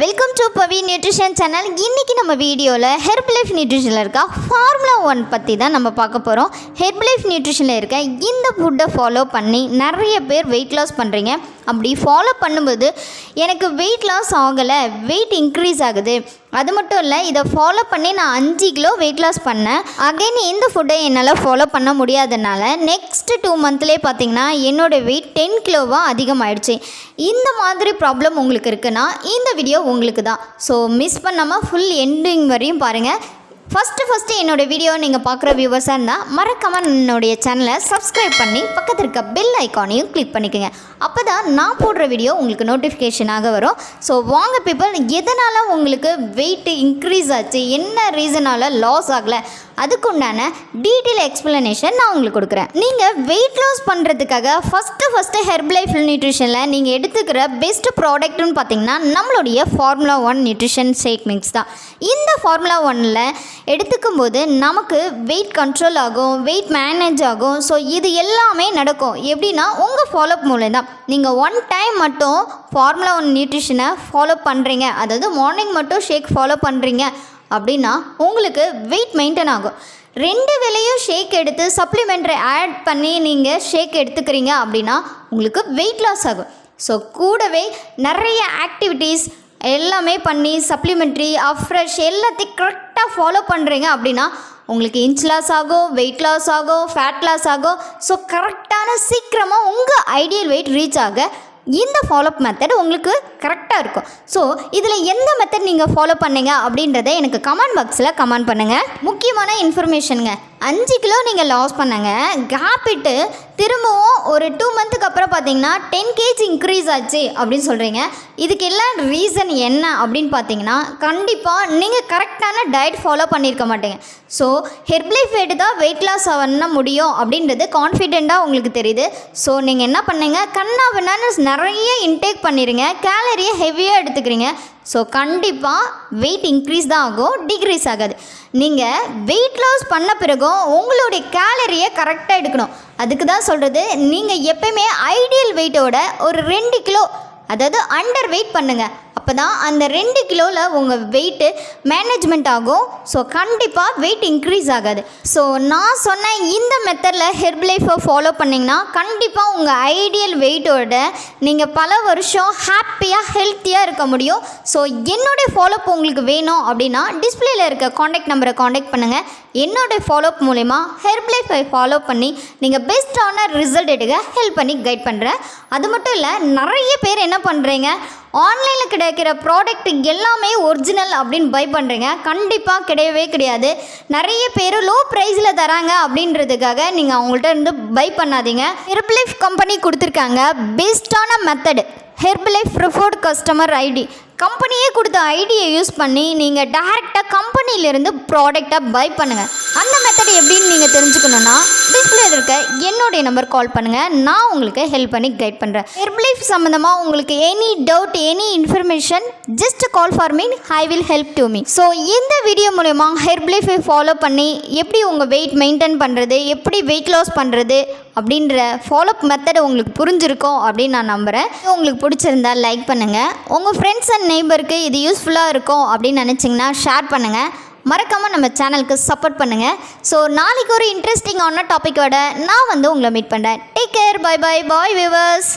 Welcome to Pavi nutrition channel இன்றைக்கி நம்ம வீடியோவில் ஹெர்ப் லைஃப் நியூட்ரிஷனில் இருக்க ஃபார்முலா ஒன் பற்றி தான் நம்ம பார்க்க போகிறோம் ஹெர்ப் லைஃப் நியூட்ரிஷனில் இருக்க இந்த ஃபுட்டை ஃபாலோ பண்ணி நிறைய பேர் வெயிட் லாஸ் பண்ணுறீங்க அப்படி ஃபாலோ பண்ணும்போது எனக்கு வெயிட் லாஸ் ஆகலை. வெயிட் இன்க்ரீஸ் ஆகுது. அது மட்டும் இல்லை இதை ஃபாலோ பண்ணி நான் அஞ்சு கிலோ வெயிட் லாஸ் பண்ணேன். அகைன் இந்த ஃபுட்டை என்னால் ஃபாலோ பண்ண முடியாதனால நெக்ஸ்ட் டூ மந்த்லேயே பார்த்தீங்கன்னா என்னோடய வெயிட் டென் கிலோவாக அதிகமாகிடுச்சு இந்த மாதிரி ப்ராப்ளம் உங்களுக்கு இருக்குன்னா இந்த வீடியோ உங்களுக்கு தான். ஸோ மிஸ் பண்ணாமல் ஃபுல் எண்டிங் வரையும் பாருங்கள் ஃபஸ்ட்டு ஃபஸ்ட்டு என்னோட வீடியோ நீங்கள் பார்க்குற வியூவர்ஸாக இருந்தால் மறக்காமல் என்னுடைய சேனலை சப்ஸ்கிரைப் பண்ணி பக்கத்தில் இருக்க பெல் ஐக்கானையும் கிளிக் பண்ணிக்கோங்க. அப்போ தான் நான் போடுற வீடியோ உங்களுக்கு நோட்டிஃபிகேஷனாக வரும். ஸோ வாங்க பீப்பிள் எதனால் உங்களுக்கு வெயிட்டு இன்க்ரீஸ் ஆச்சு? என்ன ரீசனால் லாஸ் ஆகலை? அதுக்குண்டான டீட்டெயில் எக்ஸ்ப்ளனேஷன் நான் உங்களுக்கு கொடுக்குறேன். நீங்கள் வெயிட் லாஸ் பண்ணுறதுக்காக ஃபஸ்ட்டு ஃபஸ்ட்டு ஹெர்ப் லைஃப் நியூட்ரிஷனில் நீங்கள் எடுத்துக்கிற பெஸ்ட் ப்ராடக்ட்னு பார்த்தீங்கன்னா நம்மளுடைய formula one nutrition shake mix தான். இந்த ஃபார்முலா ஒன்னில் எடுத்துக்கும் போது நமக்கு வெயிட் கண்ட்ரோல் ஆகும் வெயிட் மேனேஜ் ஆகும். ஸோ இது எல்லாமே நடக்கும். எப்படின்னா உங்கள் ஃபாலோப் மூலம் தான் நீங்கள் ஒன் டைம் மட்டும் ஃபார்முலா ஒன் நியூட்ரிஷனை ஃபாலோ பண்ணுறீங்க அதாவது மார்னிங் மட்டும் ஷேக் ஃபாலோ பண்ணுறீங்க அப்படின்னா உங்களுக்கு வெயிட் மெயின்டைன் ஆகும். ரெண்டு விலையும் ஷேக் எடுத்து சப்ளிமெண்ட்ரி ஆட் பண்ணி நீங்கள் ஷேக் எடுத்துக்கிறீங்க அப்படின்னா உங்களுக்கு வெயிட் லாஸ் ஆகும். ஸோ கூடவே நிறைய ஆக்டிவிட்டீஸ் எல்லாமே பண்ணி சப்ளிமெண்ட்ரி அஃப்ரெஷ் எல்லாத்தையும் கரெக்டாக ஃபாலோ பண்ணுறீங்க அப்படின்னா உங்களுக்கு இன்ச் லாஸ் ஆகும் வெயிட் லாஸ் ஆகும் ஃபேட் லாஸ் ஆகும் ஸோ கரெக்டான சீக்கிரமாக உங்கள் ஐடியல் வெயிட் ரீச் ஆக இந்த ஃபாலோப் மெத்தட் உங்களுக்கு கரெக்டாக இருக்கும். ஸோ இதில் எந்த மெத்தட் நீங்கள் ஃபாலோ பண்ணுங்க அப்படின்றத எனக்கு கமெண்ட் பாக்ஸில் கமெண்ட் பண்ணுங்கள் முக்கியமான இன்ஃபர்மேஷனுங்க அஞ்சு கிலோ நீங்கள் லாஸ் பண்ணுங்க. கேப் திரும்பவும் ஒரு டூ மந்த்துக்கு அப்புறம் பார்த்தீங்கன்னா டென் கேஜி இன்க்ரீஸ் ஆச்சு அப்படின்னு சொல்கிறீங்க இதுக்கு எல்லாம் ரீசன் என்ன அப்படின்னு பார்த்தீங்கன்னா கண்டிப்பாக நீங்கள் கரெக்டான டயட் ஃபாலோ பண்ணியிருக்க மாட்டீங்க. ஸோ ஹெர்ப்லைஃப் வெயிட் தான் வெயிட் லாஸ் பண்ண முடியும் அப்படின்றது கான்ஃபிடெண்ட்டாக உங்களுக்கு தெரியுது. ஸோ நீங்கள் என்ன பண்ணுங்கள் கண்ணா பின்னான்னு நிறைய இன்டேக் பண்ணிடுங்க கேலரியை ஹெவியாக எடுத்துக்கிறீங்க. ஸோ கண்டிப்பாக வெயிட் இன்க்ரீஸ் தான் ஆகும் டிக்ரீஸ் ஆகாது. நீங்கள் வெயிட் லாஸ் பண்ண பிறகும் உங்களுடைய கேலரியை கரெக்டாக எடுக்கணும். அதுக்கு தான் சொல்கிறது நீங்கள் எப்பயுமே ஐடியல் வெயிட்டோட ஒரு ரெண்டு கிலோ அதாவது அண்டர் வெயிட் பண்ணுங்கள் அப்போ தான் அந்த ரெண்டு கிலோவில் உங்கள் வெயிட்டு மேனேஜ்மெண்ட் ஆகும். ஸோ கண்டிப்பாக வெயிட் இன்க்ரீஸ் ஆகாது. ஸோ நான் சொன்ன இந்த மெத்தடில் ஹெர்ப் லைஃப்பை ஃபாலோ பண்ணிங்கன்னா கண்டிப்பாக உங்கள் ஐடியல் வெயிட்டோட நீங்கள் பல வருஷம் ஹாப்பியாக ஹெல்த்தியாக இருக்க முடியும். ஸோ என்னுடைய ஃபாலோப் உங்களுக்கு வேணும் அப்படின்னா டிஸ்பிளேல இருக்க காண்டாக்ட் நம்பரை காண்டாக்ட் பண்ணுங்கள் என்னுடைய ஃபாலோப் மூலிமா ஹெர்ப் லைஃப்பை ஃபாலோ பண்ணி நீங்கள் பெஸ்ட்டான ரிசல்ட் எடுக்க ஹெல்ப் பண்ணி கைட் பண்ணுறேன் அது மட்டும் இல்லை நிறைய பேர் என்ன பண்ணுறீங்க ஆன்லைனில் கிடைக்கிற ப்ராடக்ட் எல்லாமே ஒரிஜினல் அப்படின்னு பை பண்ணுறீங்க கண்டிப்பாக கிடையவே கிடையாது. நிறைய பேர் லோ ப்ரைஸில் தராங்க அப்படின்றதுக்காக நீங்கள் அவங்கள்ட்ட இருந்து பை பண்ணாதீங்க. ஹெர்ப்லைஃப் கம்பெனி கொடுத்துருக்காங்க. பெஸ்ட்டான method Herbalife preferred customer ID கம்பெனியே கொடுத்த ஐடியை யூஸ் பண்ணி நீங்கள் டேரெக்டாக கம்பெனியிலேருந்து ப்ராடக்டை பை பண்ணுங்கள் அந்த மெத்தட் எப்படின்னு நீங்கள் தெரிஞ்சுக்கணுன்னா டிஸ்பிளே இருக்க என்னுடைய நம்பர் கால் பண்ணுங்கள் நான் உங்களுக்கு ஹெல்ப் பண்ணி கைட் பண்ணுறேன் ஹெர்பிலைஃப் சம்மந்தமாக உங்களுக்கு any doubt any information just call for me I will help to me so இந்த வீடியோ மூலயமா ஹெர்பிலைஃபை ஃபாலோ பண்ணி எப்படி உங்கள் வெயிட் மெயின்டைன் பண்ணுறது எப்படி வெயிட் லாஸ் பண்ணுறது அப்படின்ற ஃபாலோப் மெத்தட் உங்களுக்கு புரிஞ்சிருக்கும் அப்படின்னு நான் நம்புகிறேன் உங்களுக்கு பிடிச்சிருந்தா லைக் பண்ணுங்கள் உங்கள் ஃப்ரெண்ட்ஸ் அண்ட் நெய்பருக்கு இது யூஸ்ஃபுல்லாக இருக்கும் அப்படின்னு நினச்சிங்கன்னா ஷேர் பண்ணுங்கள் மறக்காமல் நம்ம சேனலுக்கு சப்போர்ட் பண்ணுங்கள் ஸோ நாளைக்கு ஒரு இன்ட்ரெஸ்டிங்கான டாப்பிக்கோட நான் வந்து உங்களை மீட் பண்ணுறேன் take care bye bye bye viewers